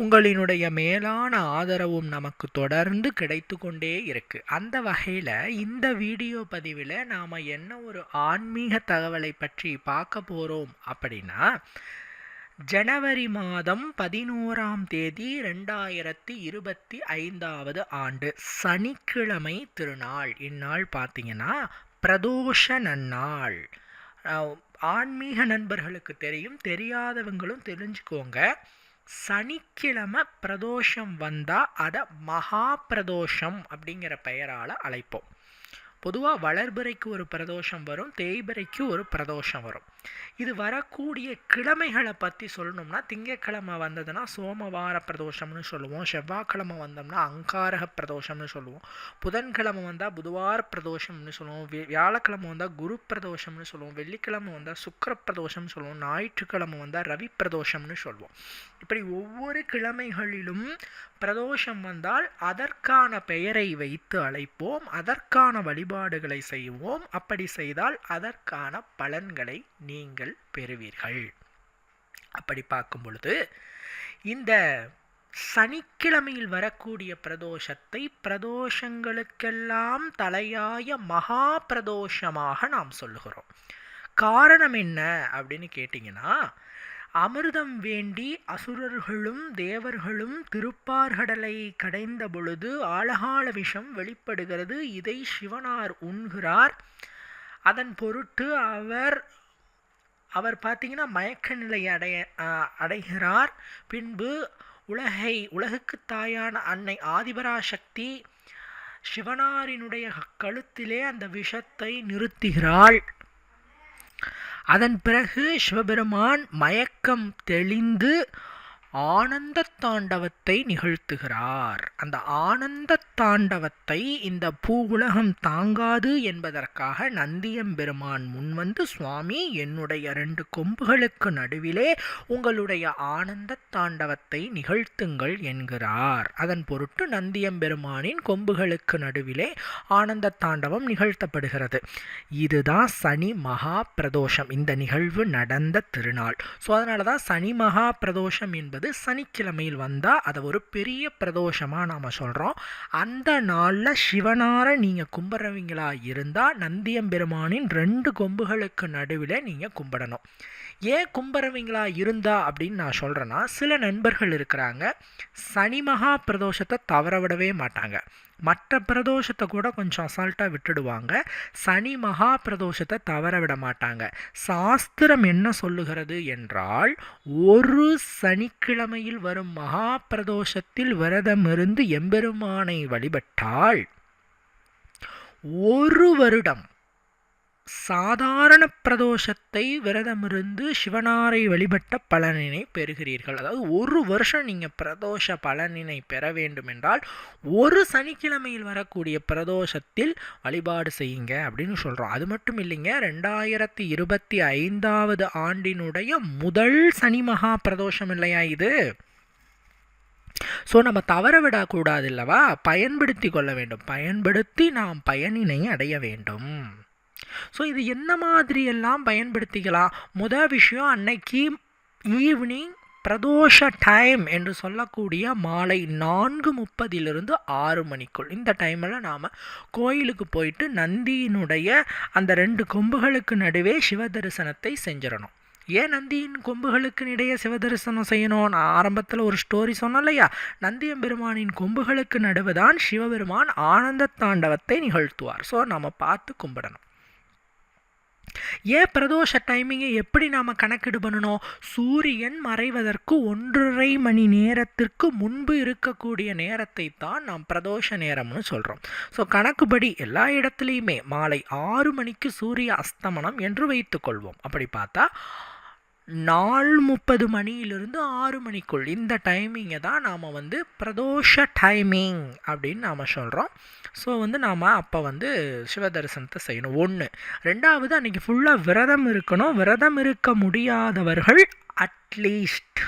உங்களினுடைய மேலான ஆதரவும் நமக்கு தொடர்ந்து கிடைத்து கொண்டே இருக்கு. அந்த வகையில் இந்த வீடியோ பதிவில் நாம் என்ன ஒரு ஆன்மீக தகவலை பற்றி பார்க்க போகிறோம் அப்படின்னா ஜனவரி மாதம் பதினோராம் தேதி ரெண்டாயிரத்தி இருபத்தி ஐந்தாவது ஆண்டு சனிக்கிழமை திருநாள். இந்நாள் பார்த்தீங்கன்னா பிரதோஷ நன்னாள். ஆன்மீக நண்பர்களுக்கு தெரியும் தெரியாதவங்களும் தெரிஞ்சுக்கோங்க. சனிக்கிழமை பிரதோஷம் வந்தால் அதை மகா பிரதோஷம் அப்படிங்கிற பெயரால் அழைப்போம். பொதுவாக வளர்பிறைக்கு ஒரு பிரதோஷம் வரும் தேய்பிறைக்கு ஒரு பிரதோஷம் வரும். இது வரக்கூடிய கிழமைகளை பற்றி சொல்லணும்னா திங்கட்கிழமை வந்ததுன்னா சோமவார பிரதோஷம்னு சொல்லுவோம். செவ்வாய்க்கிழமை வந்தோம்னா அங்காரக பிரதோஷம்னு சொல்லுவோம். புதன்கிழமை வந்தால் புதுவார பிரதோஷம்னு சொல்லுவோம். வி- வியாழக்கிழமை வந்தால் குரு பிரதோஷம்னு சொல்லுவோம். வெள்ளிக்கிழமை வந்தால் சுக்கிர பிரதோஷம்னு சொல்லுவோம். ஞாயிற்றுக்கிழமை வந்தால் ரவி பிரதோஷம்னு சொல்லுவோம். இப்படி ஒவ்வொரு கிழமைகளிலும் பிரதோஷம் வந்தால் அதற்கான பெயரை வைத்து அழைப்போம். அதற்கான வழிபாடுகளை செய்வோம். அப்படி செய்தால் அதற்கான பலன்களை நீங்கள் பெறுவீர்கள். அப்படி பார்க்கும் பொழுது இந்த சனிக்கிழமையில் வரக்கூடிய பிரதோஷத்தை பிரதோஷங்களுக்கெல்லாம் தலையாய மகா பிரதோஷமாக நாம் சொல்லுகிறோம். காரணம் என்ன அப்படின்னு கேட்டிங்கன்னா அமிர்தம் வேண்டி அசுரர்களும் தேவர்களும் திருப்பார்கடலை கடைந்த பொழுது ஆழகால விஷம் வெளிப்படுகிறது. இதை சிவனார் உண்கிறார். அதன் பொருட்டு அவர் அவர் பார்த்தீங்கன்னா மயக்க நிலை அடைய அடைகிறார். பின்பு உலகை உலகுக்கு தாயான அன்னை ஆதிபராசக்தி சிவனாரினுடைய கழுத்திலே அந்த விஷத்தை நிறுத்துகிறாள். அதன் பிறகு சிவபெருமான் மயக்கம் தெளிந்து ஆனந்த தாண்டவத்தை நிகழ்த்துகிறார். அந்த ஆனந்த தாண்டவத்தை இந்த பூ உலகம் தாங்காது என்பதற்காக நந்தியம்பெருமான் முன்வந்து சுவாமி என்னுடைய ரெண்டு கொம்புகளுக்கு நடுவிலே உங்களுடைய ஆனந்த தாண்டவத்தை நிகழ்த்துங்கள் என்கிறார். அதன் பொருட்டு நந்தியம்பெருமானின் கொம்புகளுக்கு நடுவிலே ஆனந்த தாண்டவம் நிகழ்த்தப்படுகிறது. இதுதான் சனி மகா பிரதோஷம். இந்த நிகழ்வு நடந்த திருநாள். ஸோ அதனால தான் சனி மகா பிரதோஷம் என்பது சனிக்கிழமையில் வந்தால் அதை ஒரு பெரிய பிரதோஷமாக நாம் சொல்கிறோம் அந்த நாளில் சிவனார நீங்கள் கும்பிட்றவங்களா இருந்தால் நந்தியம்பெருமானின் ரெண்டு கொம்புகளுக்கு நடுவில் நீங்கள் கும்பிடணும். ஏன் கும்பரவிங்களா இருந்தா அப்படின்னு நான் சொல்கிறேன்னா சில நண்பர்கள் இருக்கிறாங்க சனி மகா பிரதோஷத்தை தவற விடவே மாட்டாங்க. மற்ற பிரதோஷத்தை கூட கொஞ்சம் அசால்ட்டாக விட்டுடுவாங்க சனி மகா பிரதோஷத்தை தவற விட மாட்டாங்க. சாஸ்திரம் என்ன சொல்லுகிறது என்றால் ஒரு சனிக்கிழமையில் வரும் மகா பிரதோஷத்தில் விரதமிருந்து எம்பெருமானை வழிபட்டால் ஒரு வருடம் சாதாரண பிரதோஷத்தை விரதமிருந்து சிவனாரை வழிபட்ட பலனினை பெறுகிறீர்கள். அதாவது ஒரு வருஷம் நீங்கள் பிரதோஷ பலனினை பெற வேண்டுமென்றால் ஒரு சனிக்கிழமையில் வரக்கூடிய பிரதோஷத்தில் வழிபாடு செய்யுங்க அப்படின்னு சொல்கிறோம் அது மட்டும் இல்லைங்க ரெண்டாயிரத்தி இருபத்தி ஐந்தாவது ஆண்டினுடைய முதல் சனி மகா பிரதோஷம் இல்லையா இது? ஸோ நம்ம தவற விடக்கூடாது இல்லவா பயன்படுத்தி கொள்ள வேண்டும். பயன்படுத்தி நாம் பயனினை அடைய வேண்டும். ஸோ இது என்ன மாதிரியெல்லாம் பயன்படுத்திக்கலாம்? முதல் விஷயம் அன்னைக்கு ஈவினிங் பிரதோஷ டைம் என்று சொல்லக்கூடிய மாலை நான்கு முப்பதிலிருந்து ஆறு மணிக்குள். இந்த டைமில் நாம் கோயிலுக்கு போயிட்டு நந்தியினுடைய அந்த ரெண்டு கொம்புகளுக்கு நடுவே சிவ தரிசனத்தை செஞ்சிடணும். ஏன் நந்தியின் கொம்புகளுக்கு இடையே சிவதரிசனம் செய்யணும்? நான் ஆரம்பத்தில் ஒரு ஸ்டோரி சொன்னேன் இல்லையா? நந்தியம்பெருமானின் கொம்புகளுக்கு நடுவுதான் சிவபெருமான் ஆனந்த தாண்டவத்தை நிகழ்த்துவார். ஸோ நம்ம பார்த்து கும்பிடணும். ஏன் பிரதோஷ டைமிங்கை எப்படி நாம் கணக்கீடு பண்ணணும்? சூரியன் மறைவதற்கு ஒன்றரை மணி நேரத்திற்கு முன்பு இருக்கக்கூடிய நேரத்தை தான் நாம் பிரதோஷ நேரம்னு சொல்கிறோம் ஸோ கணக்குப்படி எல்லா இடத்துலையுமே மாலை ஆறு மணிக்கு சூரிய அஸ்தமனம் என்று வைத்துக்கொள்வோம் அப்படி பார்த்தா நாள் முப்பது மணியிலிருந்து ஆறு மணிக்குள். இந்த டைமிங்கை தான் நாம் வந்து பிரதோஷ டைமிங் அப்படின்னு நாம் சொல்கிறோம் ஸோ வந்து நாம் அப்போ வந்து சிவ தரிசனத்தை செய்யணும். ஒன்று ரெண்டாவது அன்றைக்கி ஃபுல்லாக விரதம் இருக்கணும். விரதம் இருக்க முடியாதவர்கள் அட்லீஸ்ட்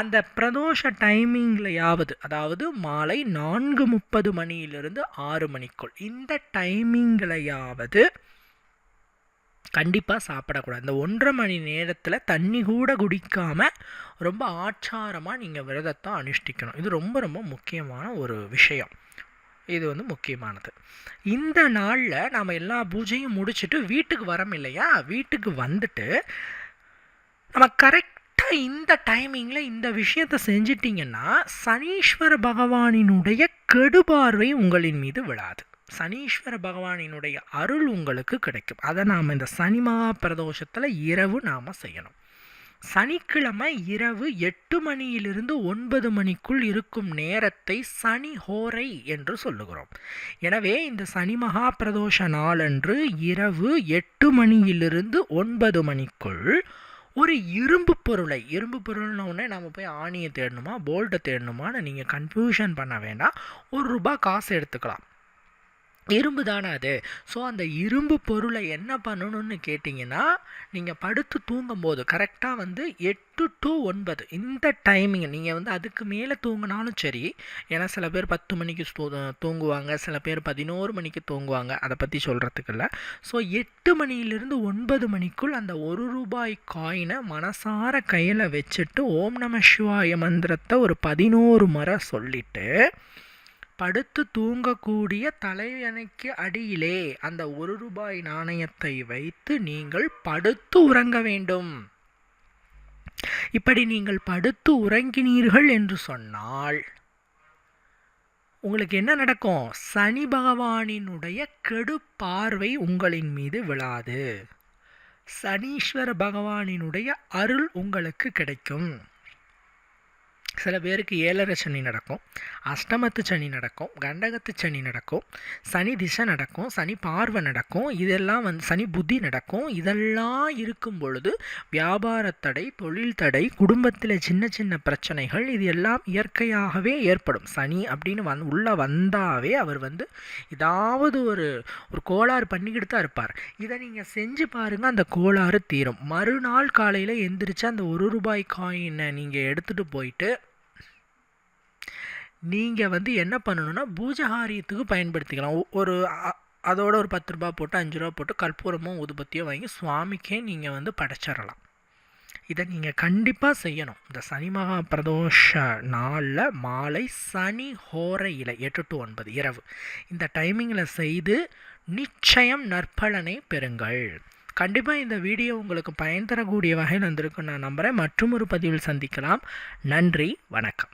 அந்த பிரதோஷ டைமிங்லையாவது அதாவது மாலை நான்கு முப்பது மணியிலிருந்து ஆறு மணிக்குள். இந்த டைமிங்லையாவது கண்டிப்பாக சாப்பிடக்கூடாது. இந்த ஒன்றரை மணி நேரத்தில் தண்ணி கூட குடிக்காமல் ரொம்ப ஆச்சாரமாக நீங்கள் விரதத்தை அனுஷ்டிக்கணும். இது ரொம்ப ரொம்ப முக்கியமான ஒரு விஷயம். இது வந்து முக்கியமானது. இந்த நாளில் நாம் எல்லா பூஜையும் முடிச்சுட்டு வீட்டுக்கு வரோம் இல்லையா? வீட்டுக்கு வந்துட்டு நம்ம கரெக்டாக இந்த டைமிங்கில் இந்த விஷயத்தை செஞ்சிட்டிங்கன்னா சனீஸ்வர பகவானினுடைய கெடுபார்வை உங்களின் மீது விழாது. சனீஸ்வர பகவானினுடைய அருள் உங்களுக்கு கிடைக்கும். அதை நாம் இந்த சனி மகா பிரதோஷத்தில் இரவு நாம் செய்யணும். சனிக்கிழமை இரவு எட்டு மணியிலிருந்து ஒன்பது மணிக்குள் இருக்கும் நேரத்தை சனி ஹோரை என்று சொல்லுகிறோம். எனவே இந்த சனி மகா பிரதோஷ நாளன்று இரவு எட்டு மணியிலிருந்து ஒன்பது மணிக்குள் ஒரு இரும்பு பொருளை இரும்பு பொருள்னு உடனே நம்ம போய் ஆணியை தேடணுமா போல்ட்டை தேடணுமான்னு நீங்கள் கன்ஃபியூஷன் பண்ண வேண்டாம். ஒரு ரூபா காசு எடுத்துக்கலாம். இரும்பு தானே அது? ஸோ அந்த இரும்பு பொருளை என்ன பண்ணணும்னு கேட்டிங்கன்னா நீங்கள் படுத்து தூங்கும்போது கரெக்டாக வந்து எட்டு டு ஒன்பது இந்த டைமிங் நீங்கள் வந்து அதுக்கு மேலே தூங்கினாலும் சரி ஏன்னா சில பேர் பத்து மணிக்கு தூங்குவாங்க சில பேர் பதினோரு மணிக்கு தூங்குவாங்க அதை பற்றி சொல்கிறதுக்கு இல்லை. ஸோ எட்டு மணியிலிருந்து ஒன்பது மணிக்குள் அந்த ஒரு ரூபாய் காயினை மனசார கையில் வச்சுட்டு ஓம் நம சிவாய மந்திரத்தை ஒரு பதினோரு முறை சொல்லிவிட்டு படுத்து தூங்கக்கூடிய தலையணைக்கு அடியிலே அந்த ஒரு ரூபாய் நாணயத்தை வைத்து நீங்கள் படுத்து உறங்க வேண்டும். இப்படி நீங்கள் படுத்து உறங்கினீர்கள் என்று சொன்னால் உங்களுக்கு என்ன நடக்கும்? சனி பகவானினுடைய கெடு பார்வை உங்களின் மீது விழாது. சனீஸ்வர பகவானினுடைய அருள் உங்களுக்கு கிடைக்கும். சில பேருக்கு ஏழரை சனி நடக்கும் அஷ்டமத்து சனி நடக்கும் கண்டகத்து சனி நடக்கும் சனி திசை நடக்கும் சனி பார்வை நடக்கும் இதெல்லாம் வந்து சனி புத்தி நடக்கும். இதெல்லாம் இருக்கும் பொழுது வியாபார தடை தொழில் தடை குடும்பத்தில் சின்ன சின்ன பிரச்சனைகள் இது எல்லாம் இயற்கையாகவே ஏற்படும். சனி அப்படின்னு வந் உள்ளே வந்தாவே அவர் வந்து ஏதாவது ஒரு ஒரு கோளாறு பண்ணிக்கிட்டு தான் இருப்பார். இதை நீங்கள் செஞ்சு பாருங்கள் அந்த கோளாறு தீரும். மறுநாள் காலையில் எந்திரிச்சு அந்த ஒரு ரூபாய் காயினை நீங்கள் எடுத்துகிட்டு போயிட்டு நீங்கள் வந்து என்ன பண்ணணுன்னா பூஜகாரியத்துக்கு பயன்படுத்திக்கலாம். ஒரு அதோட ஒரு பத்து ரூபா போட்டு அஞ்சு ரூபா போட்டு கற்பூரமும் உதுபத்தியோ வாங்கி சுவாமிக்கே நீங்கள் வந்து படைச்சிடலாம் இதை நீங்கள் கண்டிப்பாக செய்யணும். இந்த சனி மகா பிரதோஷ நாளில் மாலை சனி ஹோரையில் எட்டு டு ஒன்பது இரவு. இந்த டைமிங்கில் செய்து நிச்சயம் நற்பலனை பெறுங்கள். கண்டிப்பாக இந்த வீடியோ உங்களுக்கு பயன் தரக்கூடிய வகையில் வந்திருக்கும் நான் நம்புகிறேன் மற்றும் ஒரு பதிவில் சந்திக்கலாம். நன்றி வணக்கம்.